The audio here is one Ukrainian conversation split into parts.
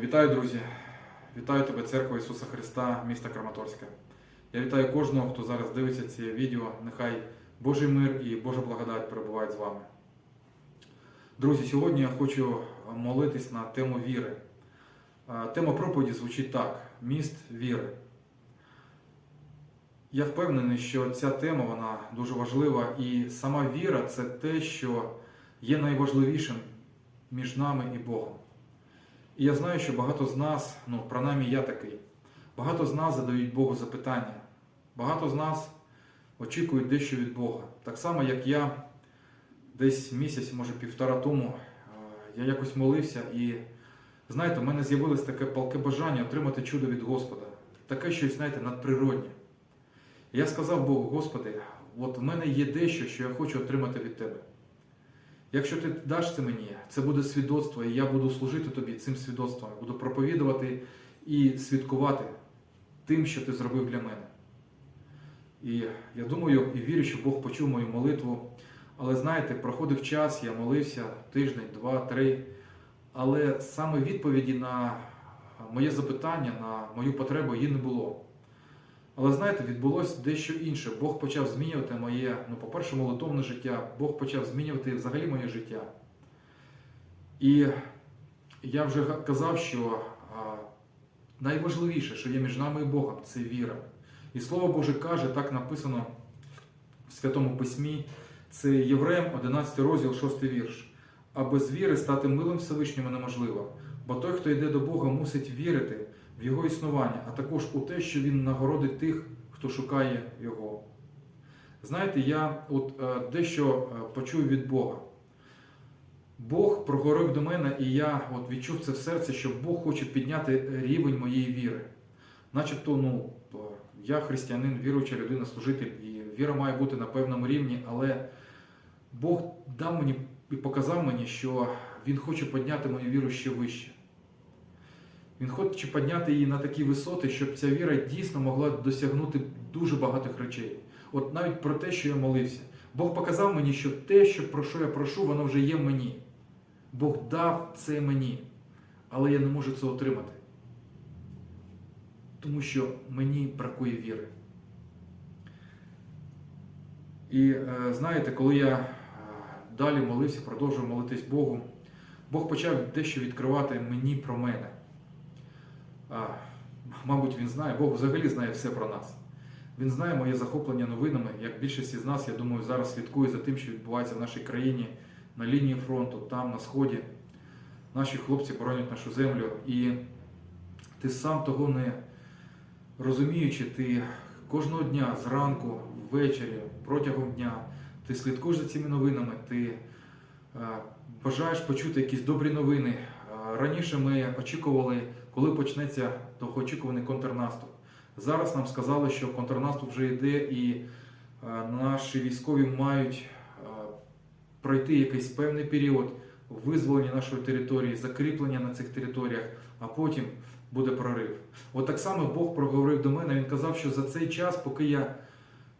Вітаю, друзі! Вітаю тебе, Церква Ісуса Христа, міста Краматорська. Я вітаю кожного, хто зараз дивиться це відео. Нехай Божий мир і Божа благодать перебувають з вами. Друзі, сьогодні я хочу молитись на тему віри. Тема проповіді звучить так: міст віри. Я впевнений, що ця тема вона дуже важлива, і сама віра це те, що є найважливішим між нами і Богом. І я знаю, що багато з нас, ну принаймні я такий, багато з нас задають Богу запитання, багато з нас очікують дещо від Бога. Так само, як я десь місяць, може півтора тому, е, я якось молився, і знаєте, в мене з'явилось таке палке бажання отримати чудо від Господа. Таке щось, знаєте, надприроднє. І я сказав Богу, Господи, от в мене є дещо, що я хочу отримати від Тебе. Якщо ти даш це мені, це буде свідоцтво, і я буду служити тобі цим свідоцтвом, буду проповідувати і свідкувати тим, що ти зробив для мене. І я думаю і вірю, що Бог почув мою молитву. Але знаєте, проходив час, я молився тиждень, два, три. Але саме відповіді на моє запитання, на мою потребу її не було. Але знаєте, відбулося дещо інше. Бог почав змінювати моє, ну, по-перше, молитовне життя, Бог почав змінювати взагалі моє життя. І я вже казав, що найважливіше, що є між нами і Богом, це віра. І Слово Боже каже, так написано в Святому Письмі, це Євреям 11 розділ, 6 вірш. А без віри стати милим Всевишньому неможливо, бо той, хто йде до Бога, мусить вірити в Його існування, а також у те, що Він нагородить тих, хто шукає Його. Знаєте, я от е, дещо е, почув від Бога. Бог проговорив до мене, і я от відчув це в серці, що Бог хоче підняти рівень моєї віри. Начебто, ну, я християнин, віруюча людина, служитель, і віра має бути на певному рівні, але Бог дав мені і показав мені, що Він хоче підняти мою віру ще вище. Він хоче підняти її на такі висоти, щоб ця віра дійсно могла досягнути дуже багатих речей. От навіть про те, що я молився. Бог показав мені, що те, що про що я прошу, воно вже є мені. Бог дав це мені, але я не можу це отримати. Тому що мені бракує віри. І е, знаєте, коли я е, далі молився, продовжував молитись Богу, Бог почав дещо відкривати мені про мене. Мабуть, він знає, Бог взагалі знає все про нас. Він знає моє захоплення новинами, як більшість із нас, я думаю, зараз слідкує за тим, що відбувається в нашій країні на лінії фронту, там, на сході. Наші хлопці боронять нашу землю. І ти сам того не розуміючи, ти кожного дня зранку, ввечері, протягом дня, ти слідкуєш за цими новинами, ти е, бажаєш почути якісь добрі новини. Е, Раніше ми очікували, коли почнеться довгоочікуваний контрнаступ. Зараз нам сказали, що контрнаступ вже йде, і е, наші військові мають е, пройти якийсь певний період визволення нашої території, закріплення на цих територіях, а потім буде прорив. От так само Бог проговорив до мене. Він казав, що за цей час, поки я,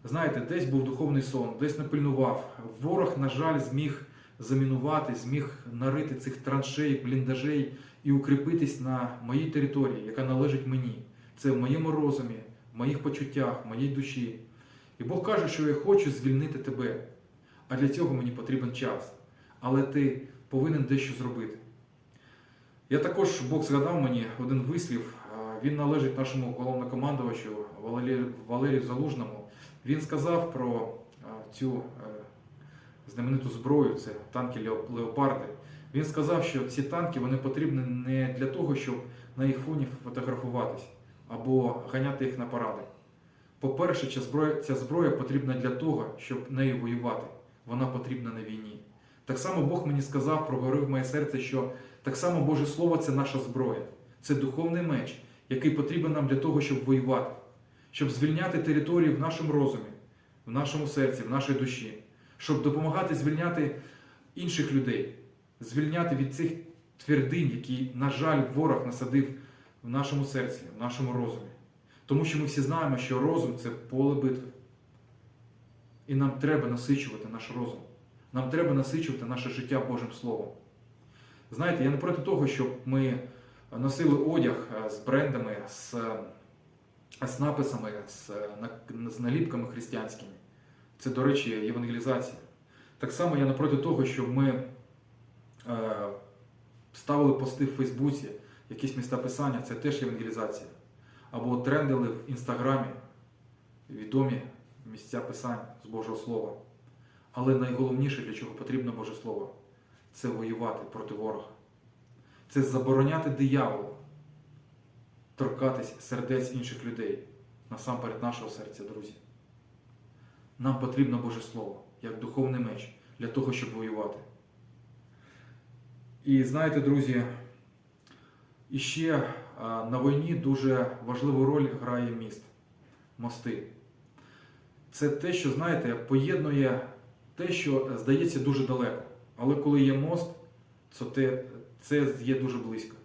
знаєте, десь був духовний сон, десь не пильнував, ворог, на жаль, зміг замінувати, зміг нарити цих траншей, бліндажей і укріпитись на моїй території, яка належить мені. Це в моєму розумі, в моїх почуттях, в моїй душі. І Бог каже, що я хочу звільнити тебе. А для цього мені потрібен час. Але ти повинен дещо зробити. Я також Бог згадав мені один вислів. Він належить нашому головнокомандувачу Валерію, Залужному. Він сказав про цю е, знамениту зброю, це танки Леопарди. Він сказав, що ці танки вони потрібні не для того, щоб на їх фоні фотографуватись або ганяти їх на паради. По-перше, ця зброя, потрібна для того, щоб нею воювати. Вона потрібна на війні. Так само Бог мені сказав, проговорив моє серце, що так само Боже Слово це наша зброя. Це духовний меч, який потрібен нам для того, щоб воювати, щоб звільняти території в нашому розумі, в нашому серці, в нашій душі, щоб допомагати звільняти інших людей, звільняти від цих твердинь, які, на жаль, ворог насадив в нашому серці, в нашому розумі. Тому що ми всі знаємо, що розум це поле битви. І нам треба насичувати наш розум. Нам треба насичувати наше життя Божим Словом. Знаєте, я не проти того, щоб ми носили одяг е, з брендами, з, е, з написами, з, е, з наліпками християнськими. Це, до речі, євангелізація. Так само я напроти того, щоб ми ставили пости в Фейсбуці, якісь міста писання, це теж євангелізація. Або трендили в інстаграмі відомі місця писань з Божого Слова. Але найголовніше, для чого потрібно Боже Слово, це воювати проти ворога. Це забороняти дияволу торкатись сердець інших людей, насамперед нашого серця, друзі. Нам потрібно Боже Слово, як духовний меч, для того, щоб воювати. І знаєте, друзі, іще а, на війні дуже важливу роль грає міст, мости. Це те, що, знаєте, поєднує те, що здається дуже далеко. Але коли є мост, то те, це є дуже близько.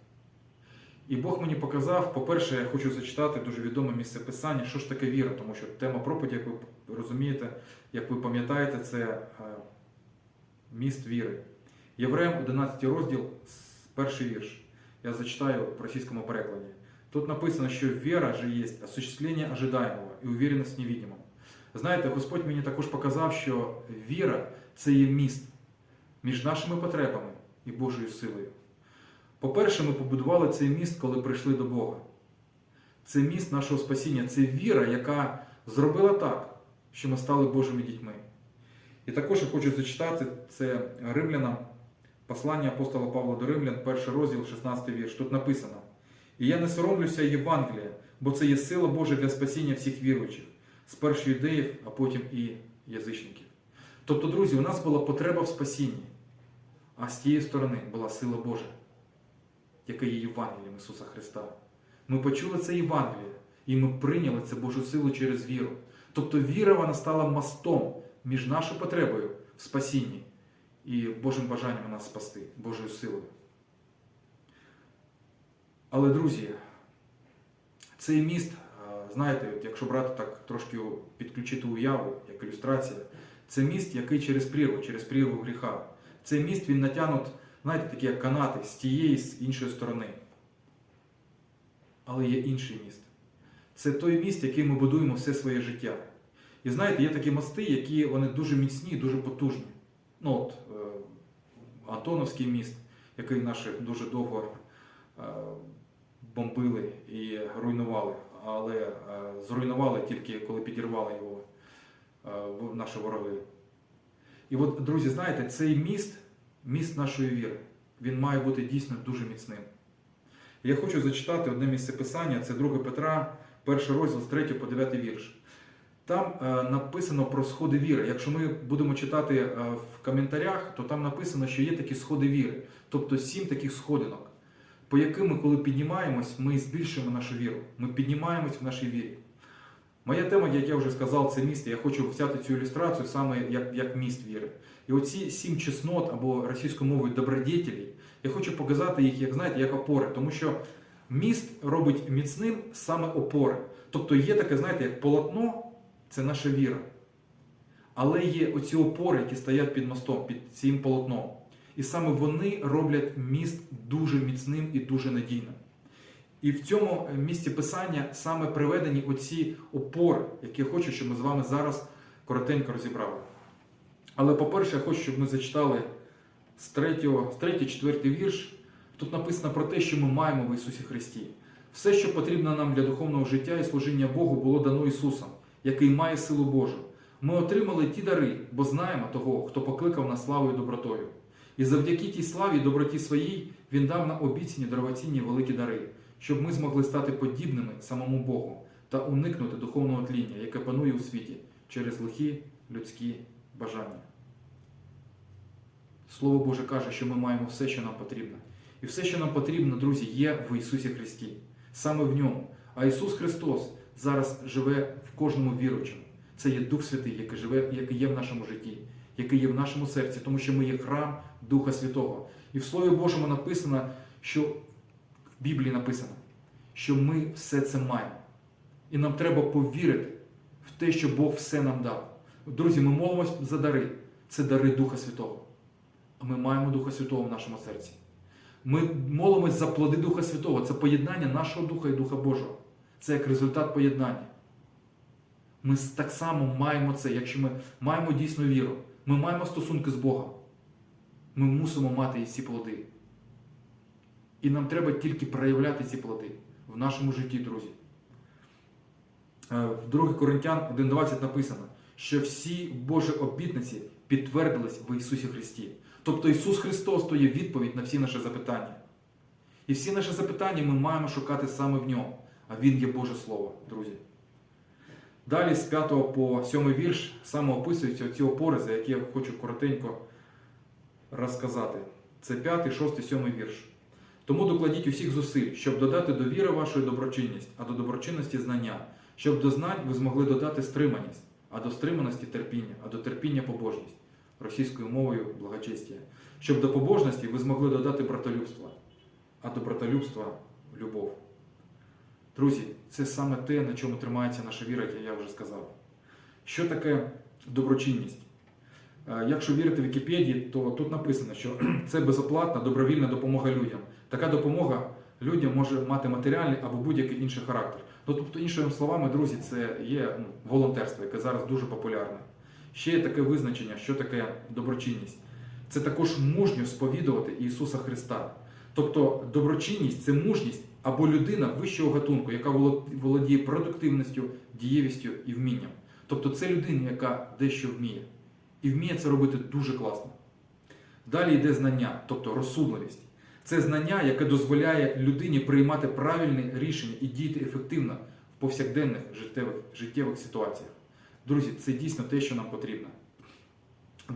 І Бог мені показав, по-перше, я хочу зачитати дуже відоме місце писання, що ж таке віра, тому що тема проповіді, як ви розумієте, як ви пам'ятаєте, це е, міст віри. Євреям 11 розділ, перший вірш. Я зачитаю в російському перекладі. Тут написано, що віра же є осуществлення ожидаемого і уверенность в. Знаєте, Господь мені також показав, що віра це є міст між нашими потребами і Божою силою. По-перше, ми побудували цей міст, коли прийшли до Бога. Це міст нашого спасіння, це віра, яка зробила так, що ми стали Божими дітьми. І також я хочу зачитати це римлянам, послання апостола Павла до Римлян, перший розділ, 16 вірш. Тут написано: І я не соромлюся Євангелія, бо це є сила Божа для спасіння всіх віруючих, спершу юдеїв, а потім і язичників. Тобто, друзі, у нас була потреба в спасінні, а з тієї сторони була сила Божа, яка є Євангелієм Ісуса Христа. Ми почули це Євангеліє, і ми прийняли це Божу силу через віру. Тобто віра вона стала мостом між нашою потребою в спасінні і Божим бажанням нас спасти, Божою силою. Але, друзі, цей міст, е, знаєте, якщо брати так трошки підключити уяву, як ілюстрація, це міст, який через прірву, через прірву гріха. Цей міст він натягнут, знаєте, такі як канати з тієї, з іншої сторони. Але є інший міст. Це той міст, який ми будуємо все своє життя. І знаєте, є такі мости, які вони дуже міцні, дуже потужні. Ну от е, Антоновський міст, який наші дуже довго е, бомбили і руйнували, але е, зруйнували тільки коли підірвали його наші вороги. І от, друзі, знаєте, цей міст, міст нашої віри, він має бути дійсно дуже міцним. Я хочу зачитати одне місце писання, це 2 Петра, перший розділ з 3 по 9 вірш. Там е, написано про сходи віри. Якщо ми будемо читати е, в коментарях, то там написано, що є такі сходи віри, тобто сім таких сходинок, по яким ми, коли піднімаємось, ми збільшуємо нашу віру. Ми піднімаємось в нашій вірі. Моя тема, як я вже сказав, це місто. Я хочу взяти цю ілюстрацію саме як, як міст віри. І оці сім чеснот або російською мовою добродетелей, я хочу показати їх, як знаєте, як опори, тому що міст робить міцним саме опори. Тобто є таке, знаєте, як полотно, це наша віра. Але є оці опори, які стоять під мостом, під цим полотном. І саме вони роблять міст дуже міцним і дуже надійним. І в цьому місці писання саме приведені оці опори, які я хочу, щоб ми з вами зараз коротенько розібрали. Але, по-перше, я хочу, щоб ми зачитали з 3-4 вірш. Тут написано про те, що ми маємо в Ісусі Христі. Все, що потрібно нам для духовного життя і служіння Богу, було дано Ісусом, який має силу Божу. Ми отримали ті дари, бо знаємо того, хто покликав нас славою і добротою. І завдяки тій славі і доброті своїй Він дав нам обіцяні дорогоцінні великі дари, щоб ми змогли стати подібними самому Богу та уникнути духовного тління, яке панує у світі через лихі людські бажання. Слово Боже каже, що ми маємо все, що нам потрібно. І все, що нам потрібно, друзі, є в Ісусі Христі, саме в ньому. А Ісус Христос зараз живе в кожному віруючому. Це є Дух Святий, який живе, який є в нашому житті, який є в нашому серці, тому що ми є храм Духа Святого. І в Слові Божому написано, що в Біблії написано, що ми все це маємо. І нам треба повірити в те, що Бог все нам дав. Друзі, ми молимось за дари. Це дари Духа Святого. А ми маємо Духа Святого в нашому серці. Ми молимось за плоди Духа Святого. Це поєднання нашого Духа і Духа Божого. Це як результат поєднання. Ми так само маємо це, якщо ми маємо дійсну віру, ми маємо стосунки з Богом. Ми мусимо мати ці плоди. І нам треба тільки проявляти ці плоди в нашому житті, друзі. Е, В 2 Коринтян 1.20 написано, що всі Божі обітниці підтвердились в Ісусі Христі. Тобто Ісус Христос то є відповідь на всі наші запитання. І всі наші запитання ми маємо шукати саме в ньому. А Він є Боже Слово, друзі. Далі з 5 по 7 вірш саме описуються ці опори, за які я хочу коротенько розказати. Це 5, 6, 7 вірш. Тому докладіть усіх зусиль, щоб додати до віри вашої доброчинність, а до доброчинності знання, щоб до знань ви змогли додати стриманість, а до стриманості терпіння, а до терпіння побожність, російською мовою благочестя, щоб до побожності ви змогли додати братолюбство, а до братолюбства любов. Друзі, це саме те, на чому тримається наша віра, як я вже сказав. Що таке доброчинність? Е, Якщо вірити Вікіпедії, то тут написано, що це безоплатна добровільна допомога людям. Така допомога людям може мати матеріальний або будь-який інший характер. Ну, тобто, іншими словами, друзі, це є ну, волонтерство, яке зараз дуже популярне. Ще є таке визначення, що таке доброчинність. Це також мужньо сповідувати Ісуса Христа. Тобто доброчинність це мужність або людина вищого гатунку, яка володіє продуктивністю, дієвістю і вмінням. Тобто це людина, яка дещо вміє. І вміє це робити дуже класно. Далі йде знання, тобто розсудливість. Це знання, яке дозволяє людині приймати правильні рішення і діяти ефективно в повсякденних життєвих, життєвих ситуаціях. Друзі, це дійсно те, що нам потрібно.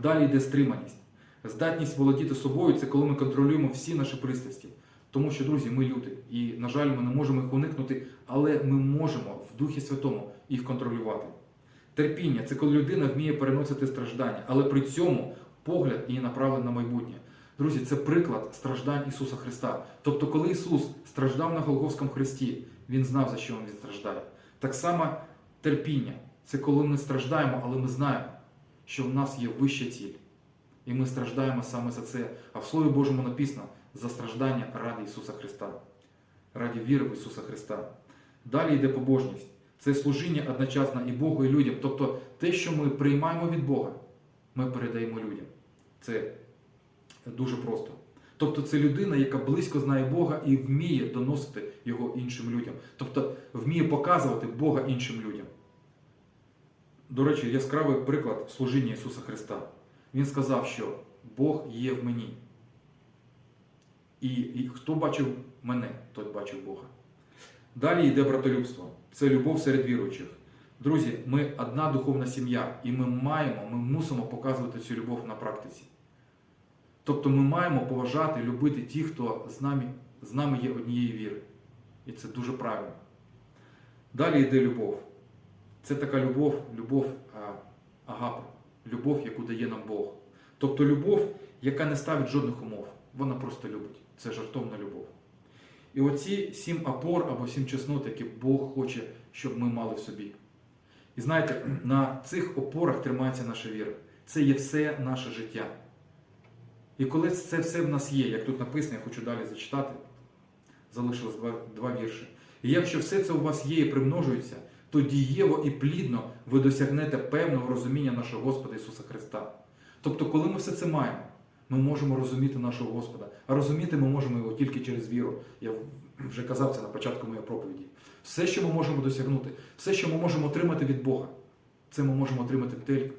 Далі йде стриманість. Здатність володіти собою це коли ми контролюємо всі наші пристрасті. Тому що, друзі, ми люди. І, на жаль, ми не можемо їх уникнути, але ми можемо в Духі Святому їх контролювати. Терпіння це коли людина вміє переносити страждання, але при цьому погляд її направлений на майбутнє. Друзі, це приклад страждань Ісуса Христа. Тобто, коли Ісус страждав на Голгофському хресті, Він знав, за що Він страждає. Так само терпіння це коли ми страждаємо, але ми знаємо, що в нас є вища ціль. І ми страждаємо саме за це. А в Слові Божому написано за страждання ради Ісуса Христа, раді віри в Ісуса Христа. Далі йде побожність. Це служіння одночасно і Богу, і людям. Тобто те, що ми приймаємо від Бога, ми передаємо людям. Це дуже просто. Тобто це людина, яка близько знає Бога і вміє доносити його іншим людям. Тобто вміє показувати Бога іншим людям. До речі, яскравий приклад служіння Ісуса Христа. Він сказав, що Бог є в мені. І, і хто бачив мене, той бачив Бога. Далі йде братолюбство. Це любов серед віруючих. Друзі, ми одна духовна сім'я, і ми маємо, ми мусимо показувати цю любов на практиці. Тобто ми маємо поважати, любити тих, хто з нами, з нами є однієї віри. І це дуже правильно. Далі йде любов. Це така любов, любов агапа, любов, яку дає нам Бог. Тобто любов, яка не ставить жодних умов. Вона просто любить. Це жартовна любов. І оці сім опор або сім чеснот, які Бог хоче, щоб ми мали в собі. І знаєте, на цих опорах тримається наша віра. Це є все наше життя. І коли це все в нас є, як тут написано, я хочу далі зачитати, залишилось два, два вірші. І якщо все це у вас є і примножується, то дієво і плідно ви досягнете певного розуміння нашого Господа Ісуса Христа. Тобто, коли ми все це маємо, ми можемо розуміти нашого Господа. А розуміти ми можемо його тільки через віру. Я вже казав це на початку моєї проповіді. Все, що ми можемо досягнути, все, що ми можемо отримати від Бога, це ми можемо отримати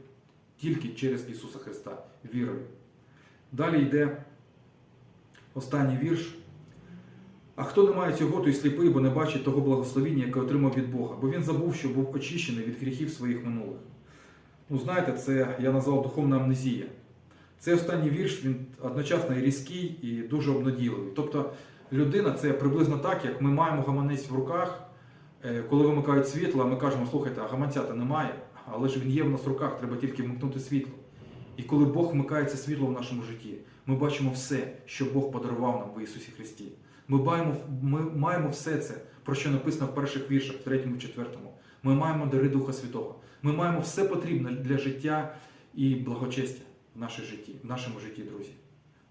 тільки через Ісуса Христа, вірою. Далі йде останній вірш. А хто не має цього, той сліпий, бо не бачить того благословіння, яке отримав від Бога, бо він забув, що був очищений від гріхів своїх минулих. Ну, знаєте, це я назвав духовна амнезія. Цей останній вірш він одночасно і різкий і дуже обнадійливий. Тобто людина це приблизно так, як ми маємо гаманець в руках, е, коли вимикають світло, ми кажемо, слухайте, а гаманця-то немає, але ж він є в нас в руках, треба тільки вмикнути світло. І коли Бог вмикає це світло в нашому житті, ми бачимо все, що Бог подарував нам в Ісусі Христі. Ми маємо, ми маємо все це, про що написано в перших віршах, в третьому, четвертому. Ми маємо дари Духа Святого. Ми маємо все потрібне для життя і благочестя в нашому житті, в нашому житті, друзі.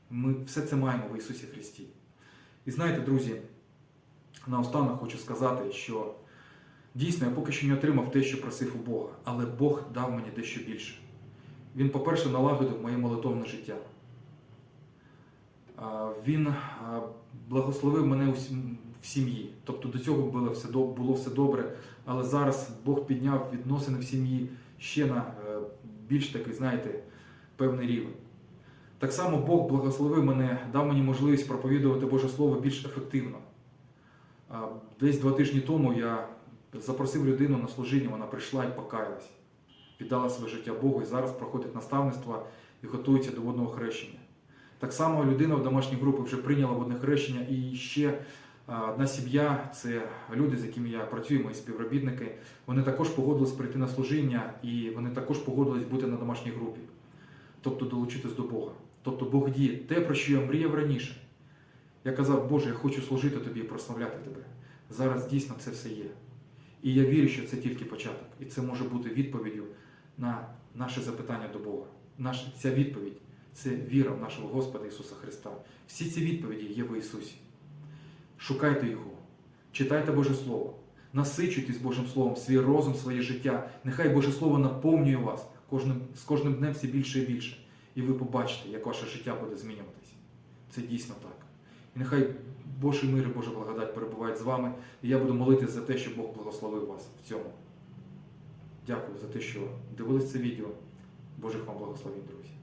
Ми все це маємо в Ісусі Христі. І знаєте, друзі, наостанок хочу сказати, що дійсно я поки що не отримав те, що просив у Бога, але Бог дав мені дещо більше. Він, по-перше, налагодив моє молитовне життя. Він благословив мене в сім'ї. Тобто до цього було все, було все добре, але зараз Бог підняв відносини в сім'ї ще на е, більш такий, знаєте, певний рівень. Так само Бог благословив мене, дав мені можливість проповідувати Боже Слово більш ефективно. Десь два тижні тому я запросив людину на служіння, вона прийшла і покаялась, віддала своє життя Богу і зараз проходить наставництво і готується до водного хрещення. Так само людина в домашній групі вже прийняла водне хрещення і ще одна сім'я це люди, з якими я працюю, мої співробітники. Вони також погодились прийти на служіння і вони також погодились бути на домашній групі, тобто долучитись до Бога. Тобто Бог діє те, про що я мріяв раніше. Я казав, Боже, я хочу служити тобі і прославляти тебе. Зараз дійсно це все є. І я вірю, що це тільки початок. І це може бути відповіддю на наше запитання до Бога. Наш, ця відповідь це віра в нашого Господа Ісуса Христа. Всі ці відповіді є в Ісусі. Шукайте Його, читайте Боже Слово, насичуйтесь Божим Словом, свій розум, своє життя. Нехай Боже Слово наповнює вас кожним, з кожним днем все більше і більше. І ви побачите, як ваше життя буде змінюватися. Це дійсно так. І нехай Божий мир і Божа благодать перебувають з вами. І я буду молитись за те, щоб Бог благословив вас в цьому. Дякую за те, що дивились це відео. Божих вам благословень, друзі.